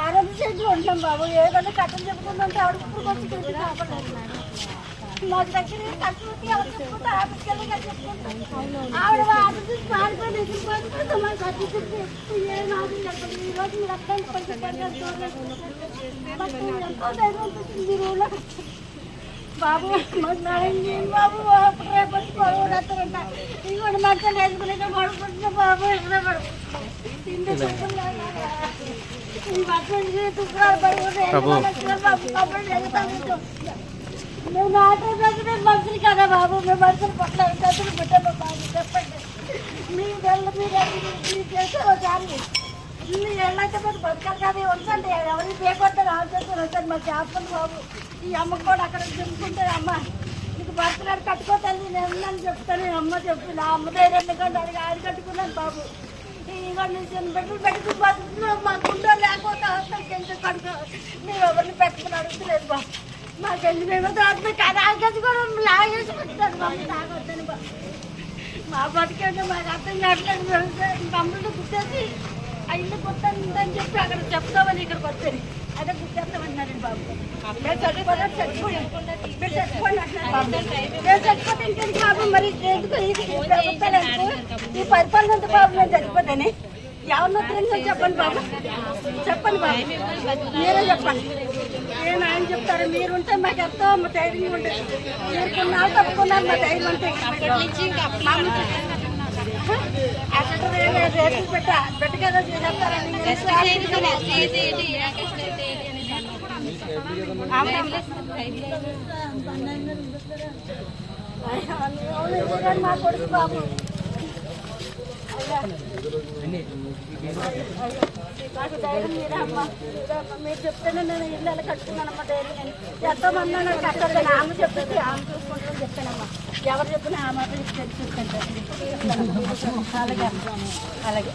ఆరోగ్య చేతులు ఉంటాం బాబు ఏదైనా కట్టలు చెప్పుకుంటుంటే ఆవిడ ఇప్పుడు వచ్చి మాకు దగ్గర ఎవరు చెప్పుకుంటే చెప్పుకుంటాం ఆవిడ ఆఫీస్ నుంచి మారిపోయి ఎగిరిపోతే చెప్పండి ఈ రోజు మీరు అక్కడ కొంచెం ఎంతో ధైర్యం మీరు ఊళ్ళో బాబు మాకు న్యాయం చేయండి బాబు అప్పుడు రేపు వచ్చి గొడవ పడతారంట ఇంకోటి మంచిగా నేర్చుకునే పడుకుంటున్నా బాబు ఎక్కడ పడు తిండి చెప్పులు లేకుండా. ఈ బట్టలు తుక్కరాలు పడుకుంటే బాబు కబుర్లు జరుగుతాను మేము ఆటో మేము మనుషులు కదా బాబు మేము మనుషులు పట్ల డబ్బులు పెట్టాము బాబు చెప్పండి మీ వెళ్ళ మీరు మీరు చేస్తారో చాలు ఇల్లు ఎళ్ళైతే మరి బతకాలి కదా ఉంచండి ఎవరికి పేపడతారు ఆలోచన మా మాకు బాబు. ఈ అమ్మ కూడా అక్కడ చెప్పుకుంటుంది అమ్మ నీకు బతకడానికి కట్టుకోతాను నేను అని చెప్తాను. అమ్మ చెప్పి నా అమ్మ దగ్గర ఎందుకంటే అడిగి ఆడి కట్టుకున్నాను బాబు. ఇవన్నీ చిన్న బిడ్డలు పెట్టుకుని బతుకుతున్నావు మా గుండె లేకపోతే హాస్టల్కి ఎందుకు కడుకో మీరు ఎవరిని పెట్టుకుని అడుగుతలేదు బాబు. మాకు ఎందుకు మేము దాంట్లో కదా ఆగేసి కూడా లాగేసి పెట్టారు బాబు. తాగొద్దని బాబు. మా బతికేంటే మాకు అర్థం కావట్లేదు మేము తమ్ముళ్ళు గుర్తేసి ఆ ఇల్లు గుర్తుందని చెప్పి అక్కడ చెప్తామని ఇక్కడికి వచ్చాను. అదే గుర్తేస్తామన్నారండి బాబు. మేము చచ్చిపోతే చచ్చిపోయాం మీరు చచ్చిపోండి అంటున్నారు. బాబు మేము చచ్చిపోతే ఇంకెందుకు బాబు మరి? ఎందుకు ఇది ఈ ప్రభుత్వాలు ఎందుకు? ఈ పరిపాలన ఎంత బాబు మేము చచ్చిపోతేనే ఎవరినో తిరిగి చెప్పండి బాబు? చెప్పండి బాబు. మీరే చెప్పండి. నేను ఆయన చెప్తారు? మీరు ఉంటే మాకు ఎంతో ధైర్యం ఉంటుంది మీరు కొన్నాళ్ళు తప్పుకున్నారు మా ధైర్యం ఉంటే అక్కడ రేట్లు పెట్ట పెట్టగా చెప్తారండి మా కొడుకు బాబు నాకు ధైర్యం మీరే అమ్మా మీరు చెప్తేనే నేను ఇల్లు ఎలా కట్టుకున్నానమ్మా ధైర్యం ఎంతో మంది నాకు కట్టదు ఆమె చెప్తే ఆమె చూసుకుంటామని చెప్తానమ్మా. ఎవరు చెప్పినా ఆ మాత్రం తెలిసి చూసుకుంటారు అలాగే అలాగే.